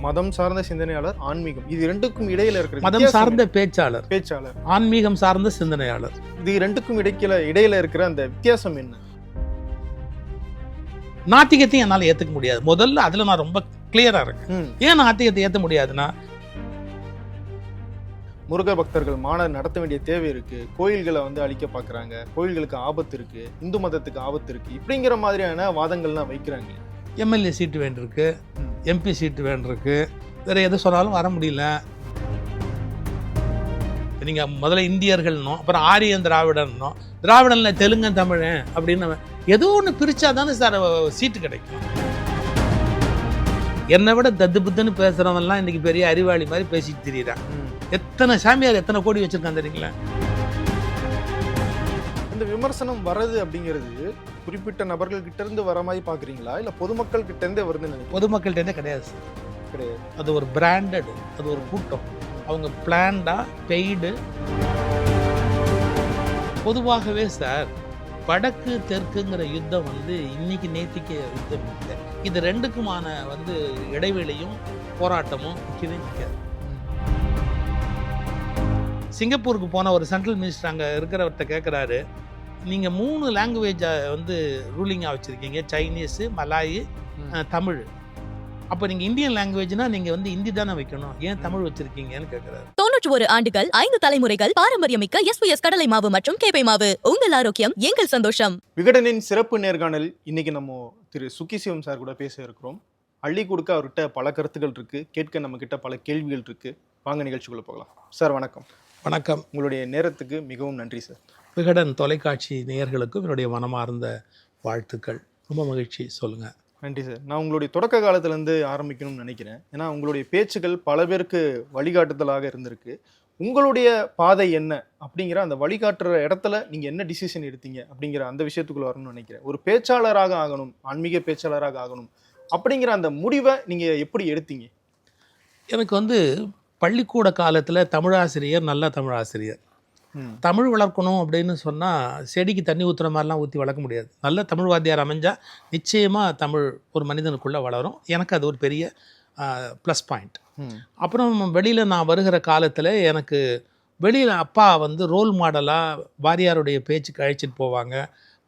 மதம் சார்ந்த சிந்தனையாளர் ஆன்மீகம். இது ரெண்டுக்கும் இடையில இருக்கிற மதம் சார்ந்த பேச்சாளர்? பேச்சாளர். ஆன்மீகம் சார்ந்த சிந்தனையாளர். இது ரெண்டுக்கும் இடைக்கில இடையில இருக்கிற அந்த வித்தியாசம் என்ன? நாத்திகத்தையும் என்னால் ஏற்றுக்க முடியாது. முதல்ல அதில் நான் ரொம்ப கிளியராக இருக்கேன். ஏன் நாத்திகத்தை ஏற்ற முடியாதுன்னா முருகர் பக்தர்கள் மாநாடு நடத்த வேண்டிய தேவை இருக்கு. கோயில்களை வந்து அழிக்க பாக்குறாங்க. கோயில்களுக்கு ஆபத்து இருக்கு. இந்து மதத்துக்கு ஆபத்து இருக்கு. இப்படிங்கிற மாதிரியான வாதங்கள்லாம் வைக்கிறாங்க. எம்எல்ஏ சீட்டு வேண்டியிருக்கு எம்பி சீட்டு வேண்டியிருக்கு. வேற எது சொன்னாலும் வர முடியல. நீங்கள் முதல்ல இந்தியர்கள்னும் அப்புறம் ஆரியன் திராவிடன்னோம் திராவிடன்ல தெலுங்கன் தமிழன் அப்படின்னு ஏதோ ஒன்று பிரித்தா தானே சார் சீட்டு கிடைக்கும். என்னை விட தத்து புத்துன்னு பேசுறவன்லாம் இன்னைக்கு பெரிய அறிவாளி மாதிரி பேசிட்டு தெரியுறான் எத்தனை சாமியார் எத்தனை கோடி வச்சிருக்கான் தெரியுங்களா? இந்த விமர்சனம் வர்றது அப்படிங்கிறது குறிப்பிட்ட நபர்கள் கிட்ட இருந்து வர மாதிரி பாக்குறீங்களா இல்ல பொதுமக்கள் கிட்ட இருந்தே வருதுன்னு நினைக்கிறீங்களா? பொதுமக்கள்கிட்ட கிடையாது சார் கிடையாது. அது ஒரு பிராண்டட் அது ஒரு கூட்டம். அவங்க பிளான்டா பெய்டு பொதுவாகவே சார் வடக்கு தெற்குங்கிற யுத்தம் வந்து இன்னைக்கு நேத்திக்க யுத்தம் இல்லை. இது ரெண்டுக்குமான வந்து இடைவெளியும் போராட்டமும் நிற்கவே நிற்காது சிங்கப்பூருக்கு போன ஒரு சென்ட்ரல் மினிஸ்டர் அங்கே இருக்கிறவர்கிட்ட கேட்குறாரு நீங்கள் மூணு லாங்குவேஜை வந்து ரூலிங்காக வச்சுருக்கீங்க. Chinese Malay Tamil. அப்போ நீங்கள் இந்தியன் லாங்குவேஜ்னா நீங்கள் வந்து ஹிந்தி தானே வைக்கணும். ஏன் தமிழ் வச்சுருக்கீங்கன்னு கேட்குறாரு தொன்னூற்று ஒரு ஆண்டுகள் ஐந்து தலைமுறைகள் பாரம்பரியமிக்க எஸ்பிஎஸ் கடலை மாவு மற்றும் கேப்பை மாவு. உங்கள் ஆரோக்கியம் எங்கள் சந்தோஷம். விகடனின் சிறப்பு நேர்காணல் இன்னைக்கு நம்ம திரு சுக்கிசிவம் சார் கூட பேச இருக்கிறோம். அள்ளி கொடுக்க அவர்கிட்ட பல கருத்துக்கள் இருக்கு. கேட்க நம்ம கிட்ட பல கேள்விகள் இருக்கு. வாங்க நிகழ்ச்சிக்குள்ள போகலாம். சார் வணக்கம். வணக்கம். உங்களுடைய நேரத்துக்கு மிகவும் நன்றி சார். விகடன் தொலைக்காட்சி நேயர்களுக்கும் என்னுடைய மனமார்ந்த வாழ்த்துக்கள். ரொம்ப மகிழ்ச்சி. சொல்லுங்கள் நன்றி சார். நான் உங்களுடைய தொடக்க காலத்திலேருந்து ஆரம்பிக்கணும்னு நினைக்கிறேன். ஏன்னா உங்களுடைய பேச்சுகள் பல பேருக்கு வழிகாட்டுதலாக இருந்திருக்கு. உங்களுடைய பாதை என்ன? அப்படிங்கிற அந்த வழிகாட்டுற இடத்துல நீங்கள் என்ன டிசிஷன் எடுத்தீங்க? அப்படிங்கிற அந்த விஷயத்துக்குள்ள வரணும்னு நினைக்கிறேன். ஒரு பேச்சாளராக ஆகணும் ஆன்மீக பேச்சாளராக ஆகணும் அப்படிங்கிற அந்த முடிவை நீங்கள் எப்படி எடுத்தீங்க? எனக்கு வந்து பள்ளிக்கூட காலத்தில் தமிழாசிரியர் நல்ல தமிழாசிரியர். தமிழ் வளர்க்கணும் அப்படின்னு சொன்னால் செடிக்கு தண்ணி ஊற்றுற மாதிரிலாம் ஊற்றி வளர்க்க முடியாது. நல்ல தமிழ் வாத்தியார் அமைஞ்சால் நிச்சயமாக தமிழ் ஒரு மனிதனுக்குள்ளே வளரும். எனக்கு அது ஒரு பெரிய ப்ளஸ் பாயிண்ட் அப்புறம் வெளியில் நான் வருகிற காலத்தில் எனக்கு வெளியில் அப்பா வந்து ரோல் மாடலாக வாரியாருடைய பேச்சுக்கு அழைச்சிட்டு போவாங்க.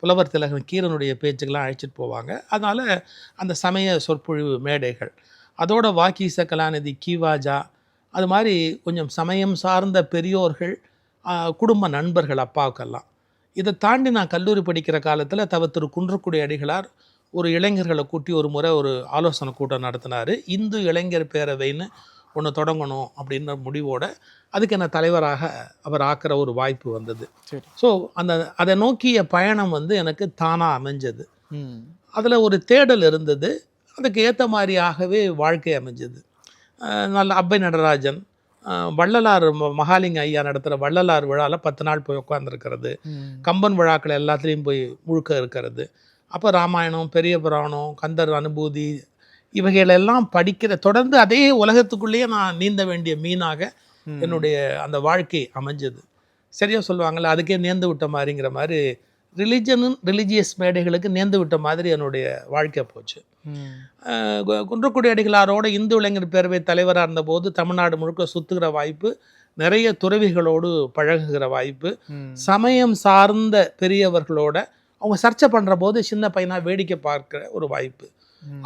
புலவர் திலகன் கீரனுடைய பேச்சுக்கெல்லாம் அழைச்சிட்டு போவாங்க. அதனால் அந்த சமய சொற்பொழிவு மேடைகள். அதோட வாக்கீச கலாநிதி கீவாஜா அது மாதிரி கொஞ்சம் சமயம் சார்ந்த பெரியோர்கள் குடும்ப நண்பர்கள் அப்பாவுக்கெல்லாம் இதை தாண்டி நான் கல்லூரி படிக்கிற காலத்தில் தவ திரு குன்றக்குடி அடிகளார் ஒரு இளைஞர்களை கூட்டி ஒரு முறை ஒரு ஆலோசனை கூட்டம் நடத்தினார். இந்து இளைஞர் பேரவைன்னு ஒன்று தொடங்கணும் அப்படின்ற முடிவோட அதுக்கு என்ன தலைவராக அவர் ஆக்கிற ஒரு வாய்ப்பு வந்தது. ஸோ அந்த அதை நோக்கிய பயணம் வந்து எனக்கு தானாக அமைஞ்சது. அதில் ஒரு தேடல் இருந்தது. அதுக்கு ஏற்ற மாதிரியாகவே வாழ்க்கை அமைஞ்சது. நல்ல அப்பை நடராஜன் வள்ளலார் மகாலிங்க ஐயா நடத்துகிற வள்ளலார் விழாவில் பத்து நாள் போய் உட்காந்துருக்கிறது கம்பன் விழாக்கள் எல்லாத்துலேயும் போய் முழுக்க இருக்கிறது. அப்போ ராமாயணம் பெரிய புராணம் கந்தர் அனுபூதி இவைகளெல்லாம் படிக்கிற தொடர்ந்து அதே உலகத்துக்குள்ளேயே நான் நீந்த வேண்டிய மீனாக என்னுடைய அந்த வாழ்க்கை அமைஞ்சது. சரியா சொல்லுவாங்கள்ல அதுக்கே நேர்ந்து விட்ட மாதிரிங்கிற மாதிரி ரிலிஜனும் ரிலிஜியஸ் மேடைகளுக்கு நேர்ந்து விட்ட மாதிரி என்னுடைய வாழ்க்கை போச்சு. குன்றக்குடி அடிகளாரோட இந்து இளைஞர் பேரவை தலைவராக இருந்தபோது தமிழ்நாடு முழுக்க சுற்றுகிற வாய்ப்பு நிறைய துறவிகளோடு பழகுகிற வாய்ப்பு சமயம் சார்ந்த பெரியவர்களோட அவங்க சர்ச்சை பண்ணுற போது சின்ன பையனாக வேடிக்கை பார்க்குற ஒரு வாய்ப்பு.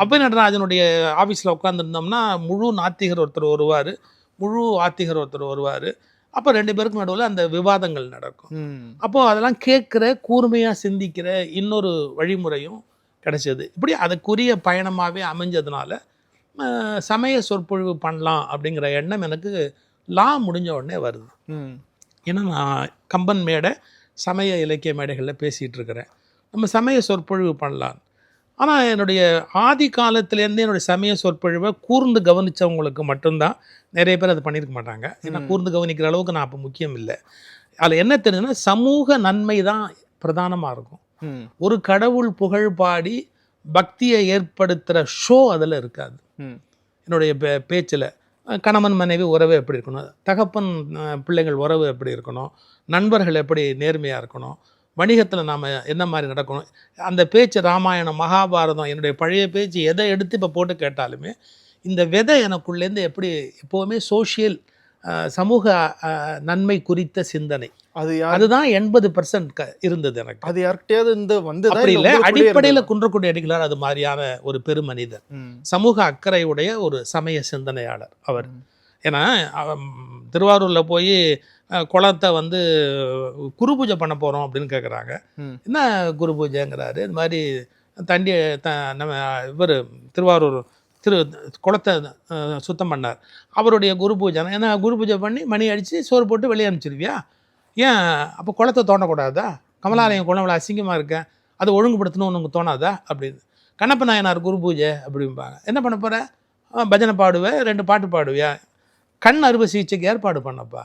அப்பை நடராஜனுடைய ஆஃபீஸில் உட்காந்துருந்தோம்னா முழு நாத்திகர் ஒருத்தர் வருவார் முழு ஆத்திகர் ஒருத்தர் வருவார். அப்போ ரெண்டு பேருக்கும் நடுவில் அந்த விவாதங்கள் நடக்கும். அப்போது அதெல்லாம் கேட்குற கூர்மையாக சிந்திக்கிற இன்னொரு வழிமுறையும் கிடைச்சது. இப்படி அதுக்குரிய பயணமாகவே அமைஞ்சதுனால சமய சொற்பொழிவு பண்ணலாம் அப்படிங்கிற எண்ணம் எனக்கு லா முடிஞ்ச உடனே வருது. ஏன்னா நான் கம்பன் மேடை சமய இலக்கிய மேடைகளில் பேசிகிட்டு இருக்கிறேன். நம்ம சமய சொற்பொழிவு பண்ணலாம். ஆனால் என்னுடைய ஆதி காலத்துலேருந்து என்னுடைய சமய சொற்பொழிவை கூர்ந்து கவனித்தவங்களுக்கு மட்டும்தான் நிறைய பேர் அதை பண்ணியிருக்க மாட்டாங்க. ஏன்னா. கூர்ந்து கவனிக்கிற அளவுக்கு நான் அப்போ முக்கியம் இல்லை. அதில் என்ன தெரியுதுன்னா சமூக நன்மை தான் பிரதானமாக இருக்கும். ஒரு கடவுள் புகழ் பாடி பக்தியை ஏற்படுத்துகிற ஷோ அதில் இருக்காது. என்னுடைய பே பேச்சில் கணவன் மனைவி உறவு எப்படி இருக்கணும்? தகப்பன் பிள்ளைகள் உறவு எப்படி இருக்கணும்? நண்பர்கள் எப்படி நேர்மையாக இருக்கணும்? வணிகத்தில் நாம் என்ன மாதிரி நடக்கணும் அந்த பேச்சு ராமாயணம் மகாபாரதம் என்னுடைய பழைய பேச்சு எதை எடுத்து இப்போ போட்டு கேட்டாலுமே இந்த விதை எனக்குள்ளேருந்து எப்படி எப்போவுமே சோஷியல் சமூக நன்மை குறித்த சிந்தனை அது அதுதான் எண்பது பர்சன்ட் இருந்தது எனக்கு அது யார்கிட்டயாவது இந்த வந்ததா அப்படி இல்ல அடிப்படையில்? குன்றக்குடி அடிகளார் அது மாதிரியான ஒரு பெருமனிதர். சமூக அக்கறையுடைய ஒரு சமய சிந்தனையாளர் அவர். ஏன்னா திருவாரூரில் போய் குளத்தை வந்து குரு பூஜை பண்ண போகிறோம் அப்படின்னு கேட்குறாங்க. என்ன குரு பூஜைங்கிறாரு? இது மாதிரி தண்டி த நம்ம இவர் திருவாரூர் திரு குளத்தை சுத்தம் பண்ணார். அவருடைய குரு பூஜை ஏன்னா குரு பூஜை பண்ணி மணி அடித்து சோறு போட்டு வெளியே அனுப்பிச்சிருவியா? ஏன் அப்போ குளத்தை தோண்டக்கூடாதா? கமலாலயம் குளம் இவ்வளோ அசிங்கமாக இருக்கேன் அதை ஒழுங்குபடுத்தணும்னு உனக்கு தோணாதா? அப்படின்னு. கண்ணப்ப நாயனார் குரு பூஜை அப்படிம்பாங்க. என்ன பண்ண போகிற பஜனை பாடுவேன் ரெண்டு பாட்டு பாடுவியா? கண் அறுவை சிகிச்சைக்கு ஏற்பாடு பண்ணப்பா.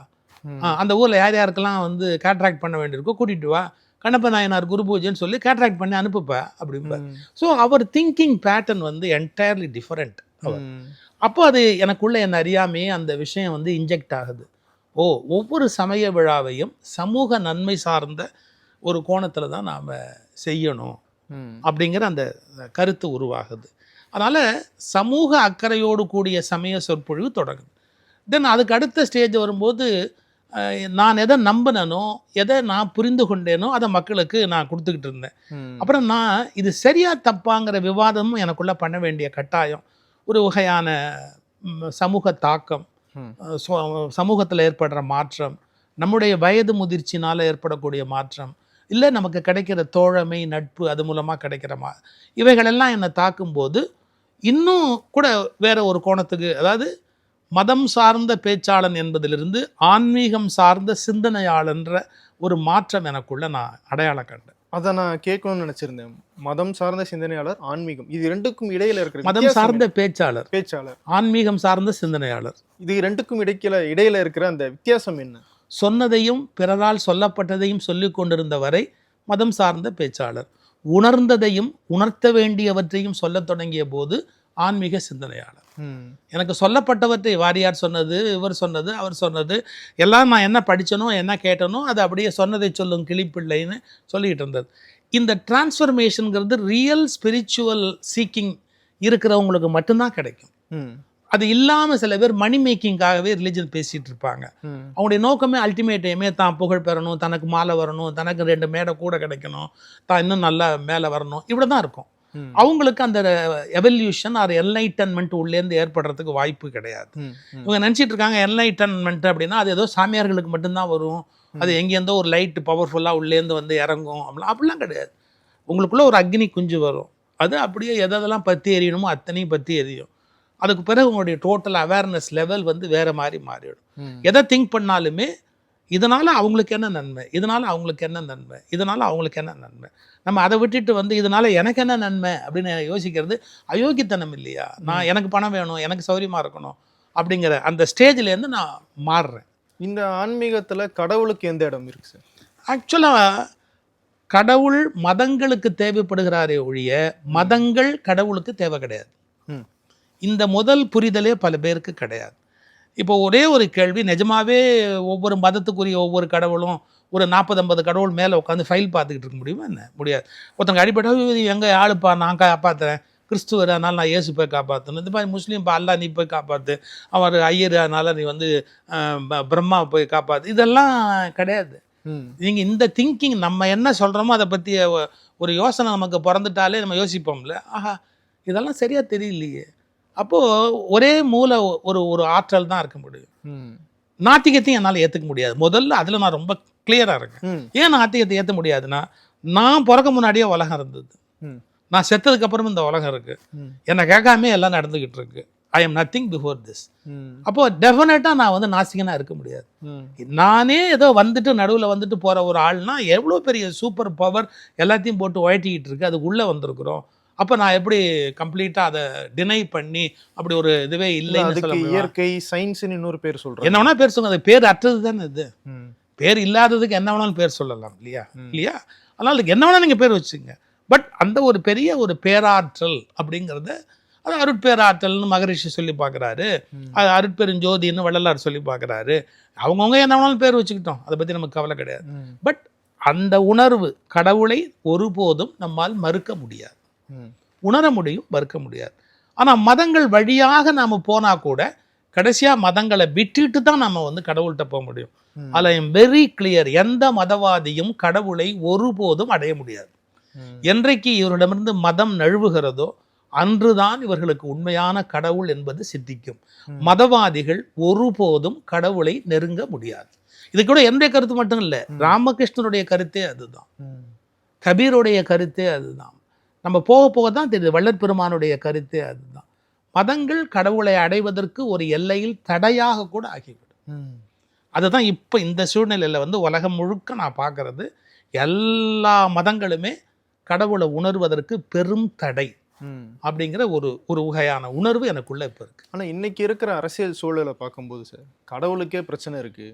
அந்த ஊரில் யார் யாருக்கெல்லாம் வந்து கேட்ராக்ட் பண்ண வேண்டியிருக்கோ கூட்டிகிட்டு வா. கண்ணப்ப நாயனார் குரு பூஜைன்னு சொல்லி கேட்ராக்ட் பண்ணி அனுப்புப்பா அப்படிம்பா. ஸோ அவர் திங்கிங் பேட்டர்ன் வந்து என்டையர்லி டிஃப்ரெண்ட் அவர். அப்போ அது எனக்குள்ள என்ன அறியாமையே அந்த விஷயம் வந்து இன்ஜெக்ட் ஆகுது. ஓ ஒவ்வொரு சமய விழாவையும் சமூக நன்மை சார்ந்த ஒரு கோணத்தில் தான் நாம் செய்யணும். அப்படிங்கிற அந்த கருத்து உருவாகுது. அதனால் சமூக அக்கறையோடு கூடிய சமய சொற்பொழிவு தொடங்குது தென் அதுக்கு அடுத்த ஸ்டேஜ் வரும்போது நான் எதை நம்பினனோ எதை நான் புரிந்து கொண்டேனோ அதை மக்களுக்கு நான் கொடுத்துக்கிட்டு இருந்தேன். அப்புறம் நான் இது சரியா தப்பாங்கிற விவாதமும் எனக்குள்ள பண்ண வேண்டிய கட்டாயம் ஒரு வகையான சமூக தாக்கம். சமூகத்தில் ஏற்படுற மாற்றம் நம்முடைய வயது முதிர்ச்சினால் ஏற்படக்கூடிய மாற்றம் இல்லை நமக்கு கிடைக்கிற தோழமை நட்பு அது மூலமாக கிடைக்கிற மா இவைகளெல்லாம் என்னை தாக்கும்போது இன்னும் கூட வேற ஒரு கோணத்துக்கு அதாவது மதம் சார்ந்த பேச்சாளன் என்பதிலிருந்து ஆன்மீகம் சார்ந்த சிந்தனையாளன்ற ஒரு மாற்றம் எனக்குள்ள நான் அடையாளம் கண்டேன். அதை நான் கேட்கணும்னு நினைச்சிருந்தேன். மதம் சார்ந்த சிந்தனையாளர் ஆன்மீகம். இது ரெண்டுக்கும் இடையில இருக்கிற மதம் சார்ந்த? பேச்சாளர். பேச்சாளர். ஆன்மீகம் சார்ந்த சிந்தனையாளர். இது ரெண்டுக்கும் இடையில இடையில இருக்கிற அந்த வித்தியாசம் என்ன? சொன்னதையும் பிறரால் சொல்லப்பட்டதையும் சொல்லிக் கொண்டிருந்த வரை மதம் சார்ந்த பேச்சாளர். உணர்ந்ததையும் உணர்த்த வேண்டியவற்றையும் சொல்லத் தொடங்கிய போது ஆன்மீக சிந்தனையாளர். எனக்கு சொல்லப்பட்டவற்றை வாரியார் சொன்னது இவர் சொன்னது அவர் சொன்னது எல்லாம் நான் என்ன படிச்சனோ என்ன கேட்டனோ அது அப்படியே சொன்னதை சொல்லும் கிளிப்பிள்ளைன்னு சொல்லிக்கிட்டு இருந்தது இந்த டிரான்ஸ்ஃபர்மேஷனுங்கிறது ரியல் ஸ்பிரிச்சுவல் சீக்கிங் இருக்கிறவங்களுக்கு மட்டும்தான் கிடைக்கும். அது இல்லாமல் சில பேர் மணி மேக்கிங்காகவே ரிலிஜன் பேசிகிட்டு இருப்பாங்க. அவங்களுடைய நோக்கமே அல்டிமேட் எய்மே தான் புகழ் பெறணும் தனக்கு மாலை வரணும் தனக்கு ரெண்டு மேடை கூட கிடைக்கணும் தான் இன்னும் நல்லா மேலே வரணும் இப்படி தான் இருக்கும். அவங்களுக்கு அந்த எவல்யூஷன் ஆர் என்லைட்டன்மெண்ட் உள்ளேருந்து ஏற்படுறதுக்கு வாய்ப்பு கிடையாது. இவங்க நினச்சிட்டு இருக்காங்க என்லைட்டன்மெண்ட் அப்படின்னா அது ஏதோ சாமியார்களுக்கு மட்டும்தான் வரும். அது எங்கேருந்தோ ஒரு லைட் பவர்ஃபுல்லாக உள்ளேருந்து வந்து இறங்கும். அப்படிலாம் அப்படிலாம் கிடையாது. உங்களுக்குள்ள ஒரு அக்னி குஞ்சு வரும். அது அப்படியே எதெல்லாம் பற்றி எரியணுமோ அத்தனையும் பற்றி எரியும். அதுக்கு பிறகு உங்களுடைய டோட்டல் அவேர்னஸ் லெவல் வந்து வேற மாதிரி மாறிடும். எதை திங்க் பண்ணாலுமே இதனால அவங்களுக்கு என்ன நன்மை? இதனால அவங்களுக்கு என்ன நன்மை? இதனால அவங்களுக்கு என்ன நன்மை? நம்ம அதை விட்டுட்டு வந்து இதனால எனக்கு என்ன நன்மை? அப்படின்னு யோசிக்கிறது அயோக்கியத்தனம் இல்லையா? நான் எனக்கு பணம் வேணும் எனக்கு சௌரியமா இருக்கணும் அப்படிங்கிற அந்த ஸ்டேஜ்ல இருந்து நான் மாறுறேன். இந்த ஆன்மீகத்துல கடவுளுக்கு எந்த இடம் இருக்கு சார்? ஆக்சுவலாக கடவுள் மதங்களுக்கு தேவைப்படுகிறாரே ஒழிய மதங்கள் கடவுளுக்கு தேவை கிடையாது. இந்த முதல் புரிதலே பல பேருக்கு கிடையாது. இப்போ ஒரே ஒரு கேள்வி நிஜமாவே ஒவ்வொரு மதத்துக்குரிய ஒவ்வொரு கடவுளும் ஒரு நாற்பது ஐம்பது கடவுள் மேலே உட்காந்து ஃபைல் பார்த்துக்கிட்டு இருக்க முடியுமா என்ன? முடியாது. ஒருத்தங்க அடிப்படை இது எங்கே ஆளுப்பா நான் காப்பாற்றுறேன் கிறிஸ்துவர் அதனால் நான் இயேசு போய் காப்பாற்றணும் இந்த மாதிரி முஸ்லீம் பா அல்லா நீ போய் காப்பாற்று அவர் ஐயர் அதனால் நீ வந்து பிரம்மா போய் காப்பாற்று இதெல்லாம் கிடையாது. நீங்கள் இந்த திங்கிங் நம்ம என்ன சொல்கிறோமோ அதை பற்றி ஒரு யோசனை நமக்கு பிறந்துட்டாலே நம்ம யோசிப்போம்ல. ஆஹா இதெல்லாம் சரியாக தெரியலையே. அப்போது ஒரே மூல ஒரு ஒரு ஆற்றல் தான் இருக்க முடியும். நாத்திகத்தையும் என்னால் ஏற்றுக்க முடியாது முதல்ல அதில் நான் ரொம்ப கிளியராக இருக்கேன். ஏன் நாத்திகத்தை ஏற்ற முடியாதுன்னா நான் பிறக்க முன்னாடியே உலகம் இருந்தது. நான் செத்ததுக்கு அப்புறம் இந்த உலகம் இருக்கு. என்னை கேட்காம எல்லாம் நடந்துக்கிட்டு இருக்கு I am nothing before this. அப்போ டெஃபினட்டாக நான் வந்து நாஸ்திகனா இருக்க முடியாது. நானே ஏதோ வந்துட்டு நடுவில் வந்துட்டு போகிற ஒரு ஆள்னா எவ்வளோ பெரிய சூப்பர் பவர் எல்லாத்தையும் போட்டு உழட்டிக்கிட்டு இருக்கு அதுக்குள்ளே வந்திருக்கிறோம் அப்போ நான் எப்படி கம்ப்ளீட்டாக அதை டினை பண்ணி அப்படி ஒரு இதுவே இல்ல, அதுக்கு? இயற்கை சயின்ஸ்னு இன்னொரு பேர் சொல்றேன் என்ன வேணா பேர் சொல்லுங்க அது பேர் அற்றது தானே இது. பேர் இல்லாததுக்கு என்ன வேணாலும் பேர் சொல்லலாம் இல்லையா. இல்லையா அதனால அதுக்கு என்ன வேணாலும் நீங்கள் பேர் வச்சுங்க பட் அந்த ஒரு பெரிய ஒரு பேராற்றல் அப்படிங்கிறத அது அருட்பேராற்றல்னு மகரிஷி சொல்லி பார்க்குறாரு. அது அருட்பெருஞ்சோதின்னு வள்ளலார் சொல்லி பார்க்குறாரு அவங்கவுங்க என்ன வேணாலும் பேர் வச்சுக்கிட்டோம் அதை பற்றி நமக்கு கவலை கிடையாது. பட் அந்த உணர்வு கடவுளை ஒருபோதும் நம்மால் மறுக்க முடியாது. உணர முடியும் மறுக்க முடியாது. ஆனால் மதங்கள் வழியாக நாம் போனால் கூட கடைசியாக மதங்களை விட்டுட்டு தான் நம்ம வந்து கடவுள்கிட்ட போக முடியும். அதில் ஐம் வெரி கிளியர் எந்த மதவாதியும் கடவுளை ஒருபோதும் அடைய முடியாது. என்றைக்கு இவரிடமிருந்து மதம் நழுவுகிறதோ அன்றுதான் இவர்களுக்கு உண்மையான கடவுள் என்பது சித்திக்கும். மதவாதிகள் ஒருபோதும் கடவுளை நெருங்க முடியாது. இது கூட என்னுடைய கருத்து மட்டும் இல்லை. ராமகிருஷ்ணனுடைய கருத்தே அதுதான். கபீருடைய கருத்தே அதுதான். நம்ம போக போக தான் தெரியுது. வள்ளற் பெருமானுடைய கருத்தே அதுதான். மதங்கள் கடவுளை அடைவதற்கு ஒரு எல்லையில் தடையாக கூட ஆகிவிடும். ம். அதுதான் இப்போ இந்த சூழ்நிலையில் வந்து உலகம் முழுக்க நான் பார்க்கறது. எல்லா மதங்களுமே கடவுளை உணர்வதற்கு பெரும் தடை. அப்படிங்கிற ஒரு ஒரு வகையான உணர்வு எனக்குள்ள இப்போ இருக்கு. ஆனா இன்னைக்கு இருக்கிற அரசியல் சூழலை பார்க்கும்போது சார் கடவுளுக்கே பிரச்சனை இருக்கு.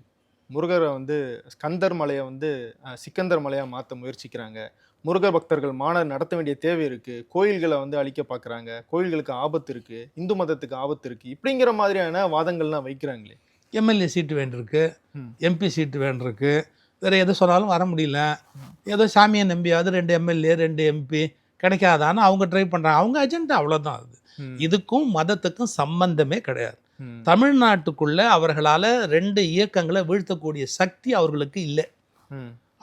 முருகரை வந்து ஸ்கந்தர் மலையை வந்து சிக்கந்தர் மலையா மாற்ற முயற்சிக்கிறாங்க. முருகர் பக்தர்கள் மாநாடு நடத்த வேண்டிய தேவை இருக்கு. கோயில்களை வந்து அழிக்க பார்க்கறாங்க கோயில்களுக்கு ஆபத்து இருக்கு. இந்து மதத்துக்கு ஆபத்து இருக்கு. இப்படிங்கிற மாதிரியான வாதங்கள்லாம் வைக்கிறாங்களே. எம்எல்ஏ சீட்டு வேண்டியிருக்கு. எம்பி சீட்டு வேண்டியிருக்கு. வேறு எது சொன்னாலும் வர முடியல. ஏதோ சாமியை நம்பியாவது ரெண்டு எம்எல்ஏ ரெண்டு எம்பி கிடைக்காதான்னு அவங்க ட்ரை பண்ணுறாங்க அவங்க அஜெண்டா அவ்வளோதான் அது. இதுக்கும் மதத்துக்கும் சம்பந்தமே கிடையாது. தமிழ்நாட்டுக்குள்ள அவர்களால் ரெண்டு இயக்கங்களை வீழ்த்தக்கூடிய சக்தி அவர்களுக்கு இல்லை.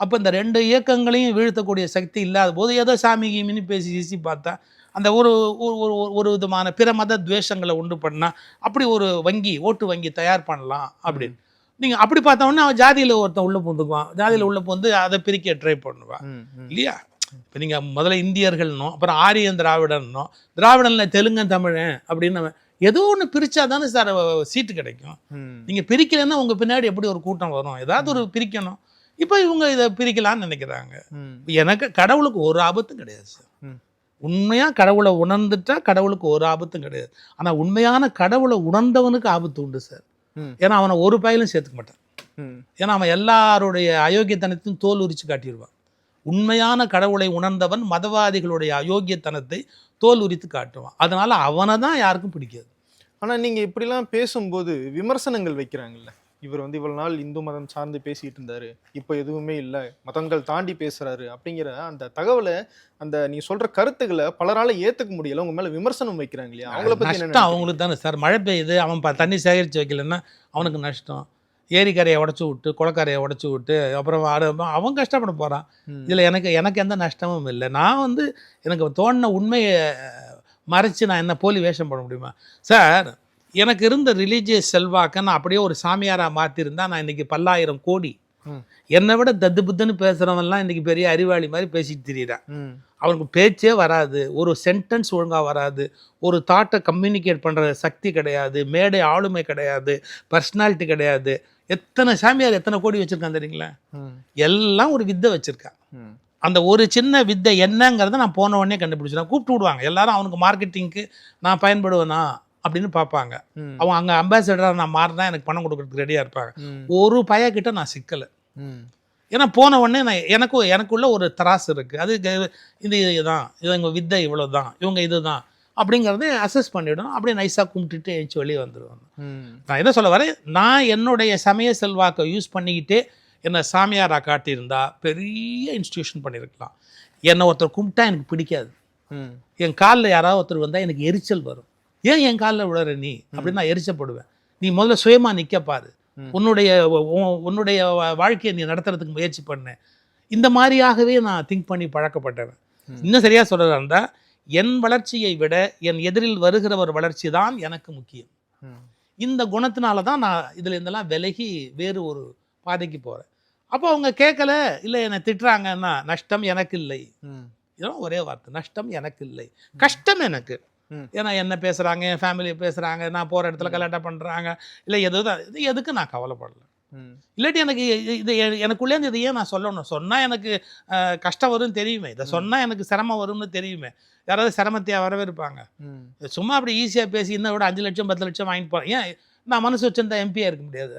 அப்போ இந்த ரெண்டு இயக்கங்களையும் வீழ்த்தக்கூடிய சக்தி இல்லாத போது ஏதோ சாமி கீமின்னு பேசி பேசி பார்த்தா அந்த ஒரு ஒரு ஒரு விதமான பிற மத துவேஷங்களை உண்டு பண்ணால் அப்படி ஒரு வங்கி ஓட்டு வங்கி தயார் பண்ணலாம் அப்படின்னு. நீங்கள் அப்படி பார்த்தோன்னா அவன் ஜாதியில் ஒருத்தன் உள்ளே பூந்துக்குவான் ஜாதியில் உள்ள பூந்து அதை பிரிக்க ட்ரை பண்ணுவான். இல்லையா? இப்போ நீங்கள் முதல்ல இந்தியர்கள்னோம் அப்புறம் ஆரியன் திராவிடன்னோ திராவிடனில் தெலுங்கன் தமிழன் அப்படின்னு ஏதோ ஒன்று பிரித்தா தானே சார் சீட்டு கிடைக்கும். நீங்கள் பிரிக்கலைன்னா உங்கள் பின்னாடி எப்படி ஒரு கூட்டம் வரும்? ஏதாவது ஒரு பிரிக்கணும். இப்போ இவங்க இதை பிரிக்கலாம்னு நினைக்கிறாங்க. எனக்கு கடவுளுக்கு ஒரு ஆபத்தும் கிடையாது சார். உண்மையாக கடவுளை உணர்ந்துட்டா கடவுளுக்கு ஒரு ஆபத்தும் கிடையாது. ஆனால் உண்மையான கடவுளை உணர்ந்தவனுக்கு ஆபத்து உண்டு சார். ஏன்னா அவனை ஒரு பயிலும் சேர்த்துக்க மாட்டான். ஏன்னா அவன் எல்லாருடைய அயோக்கியத்தனத்தையும் தோல் உரிச்சு காட்டிடுவான். உண்மையான கடவுளை உணர்ந்தவன் மதவாதிகளுடைய அயோக்கியத்தனத்தை தோல் உரித்து காட்டுவான். அதனால அவனை தான் யாருக்கும் பிடிக்காது. ஆனா நீங்க இப்படிலாம் பேசும்போது விமர்சனங்கள் வைக்கிறாங்கல்ல. இவர் வந்து இவ்வளவு நாள் இந்து மதம் சார்ந்து பேசிட்டு இருந்தாரு. இப்போ எதுவுமே இல்ல. மதங்கள் தாண்டி பேசுறாரு அப்படிங்கிற அந்த தகவலை அந்த நீங்க சொல்ற கருத்துக்களை பலரால ஏத்துக்க முடியல. உங்க மேல விமர்சனம் வைக்கிறாங்க இல்லையா? அவங்கள பத்தி நஷ்டம்? அவங்களுக்கு தானே சார். மழை பெய்யுது அவன் ப- தண்ணி சேகரித்து வைக்கலன்னா அவனுக்கு நஷ்டம். ஏரிக்கரையை உடச்சி விட்டு குளக்கரையை உடச்சி விட்டு அப்புறம் ஆடு- அவன் கஷ்டப்பட போகிறான். இதில் எனக்கு எனக்கு எந்த நஷ்டமும் இல்லை. நான் வந்து எனக்கு தோணின உண்மையை மறைச்சு நான் என்ன போலி வேஷம் போட முடியுமா? சார் எனக்கு இருந்த ரிலீஜியஸ் செல்வாக்க நான் அப்படியே ஒரு சாமியாராக மாற்றிருந்தா நான் இன்னைக்கு பல்லாயிரம் கோடி. என்னை விட தத்து புத்துன்னு பேசுகிறவன்லாம் இன்னைக்கு பெரிய அறிவாளி மாதிரி பேசிட்டு திரியிறான். அவனுக்கு பேச்சே வராது ஒரு சென்டென்ஸ் ஒழுங்காக வராது ஒரு தாட்டை கம்யூனிகேட் பண்ணுற சக்தி கிடையாது மேடை ஆளுமை கிடையாது பர்சனாலிட்டி கிடையாது எத்தனை சாமியார் எத்தனை கோடி வச்சுருக்கான் தெரியுங்களா. எல்லாம் ஒரு வித்தை வச்சுருக்கான். அந்த ஒரு சின்ன வித்தை என்னங்கிறத நான் போன உடனே கண்டுபிடிச்சிடேன் கூப்பிட்டு விடுவாங்க எல்லாரும் அவனுக்கு மார்க்கெட்டிங்க்கு நான் பயன்படுவேனா அப்படின்னு பார்ப்பாங்க. அவன் அங்கே அம்பாசிடராக நான் மாறினா எனக்கு பணம் கொடுக்கறதுக்கு ரெடியாக இருப்பாங்க. ஒரு பையன்கிட்ட நான் சிக்கலை. ஏன்னா போன உடனே நான் எனக்கும் எனக்குள்ள ஒரு தராசு இருக்குது அது இது இதுதான். இவங்க வித்தை இவ்வளோ தான் இவங்க இதுதான். அப்படிங்கிறத அசஸ் பண்ணிவிடும் அப்படியே நைஸாக கும்பிட்டுட்டு எழுச்சி வெளியே வந்துடுவாங்க. நான் எதை சொல்ல வரேன்? நான் என்னுடைய சமய செல்வாக்கை யூஸ் பண்ணிக்கிட்டே என்னை சாமியாராக காட்டியிருந்தா பெரிய இன்ஸ்டியூஷன் பண்ணியிருக்கலாம். என்னை ஒருத்தர் கும்பிட்டா எனக்கு பிடிக்காது. என் காலில் யாராவது ஒருத்தர் வந்தால் எனக்கு எரிச்சல் வரும். ஏன் என் காலில் விழற நீ அப்படின்னு நான் எரிச்சப்படுவேன் நீ முதல்ல சுயமாக நிற்க பாரு. உன்னுடைய உன்- உன்னுடைய வாழ்க்கையை நீ நடத்துறதுக்கு முயற்சி பண்ணு இந்த மாதிரியாகவே நான் திங்க் பண்ணி பழக்கப்பட்டவன் ம். இன்னும் சரியாக சொல்கிறதா இருந்தால் என் வளர்ச்சியை விட என் எதிரில் வருகிறவர் வளர்ச்சி தான் எனக்கு முக்கியம். இந்த குணத்தினால தான் நான் இதில் இருந்தெல்லாம் விலகி வேறு ஒரு பாதைக்கு போகிறேன் அப்போ அவங்க கேட்கல இல்லை என்னை திட்டுறாங்கன்னா நஷ்டம் எனக்கு இல்லை. இதெல்லாம் ஒரே வார்த்தை நஷ்டம் எனக்கு இல்லை கஷ்டம் எனக்கு. ஏன்னா என்ன பேசுகிறாங்க என் ஃபேமிலி பேசுகிறாங்க நான் போகிற இடத்துல கலாட்டா பண்ணுறாங்க இல்லை எதுதான் இது எதுக்கு நான் கவலைப்படல. இல்லாட்டி எனக்கு இது எனக்குள்ளேருந்து இது ஏன் நான் சொல்லணும். சொன்னால் எனக்கு கஷ்டம் வரும்னு தெரியுமே. இதை சொன்னால் எனக்கு சிரமம் வரும்னு தெரியுமே. யாராவது சிரமத்தையா வரவே இருப்பாங்க. சும்மா அப்படி ஈஸியாக பேசி இன்னும் விட அஞ்சு லட்சம் பத்து லட்சம் வாங்கிட்டு போகிறேன் ஏன் நான் மனசு வச்சிருந்தா எம்பியாக இருக்க முடியாது.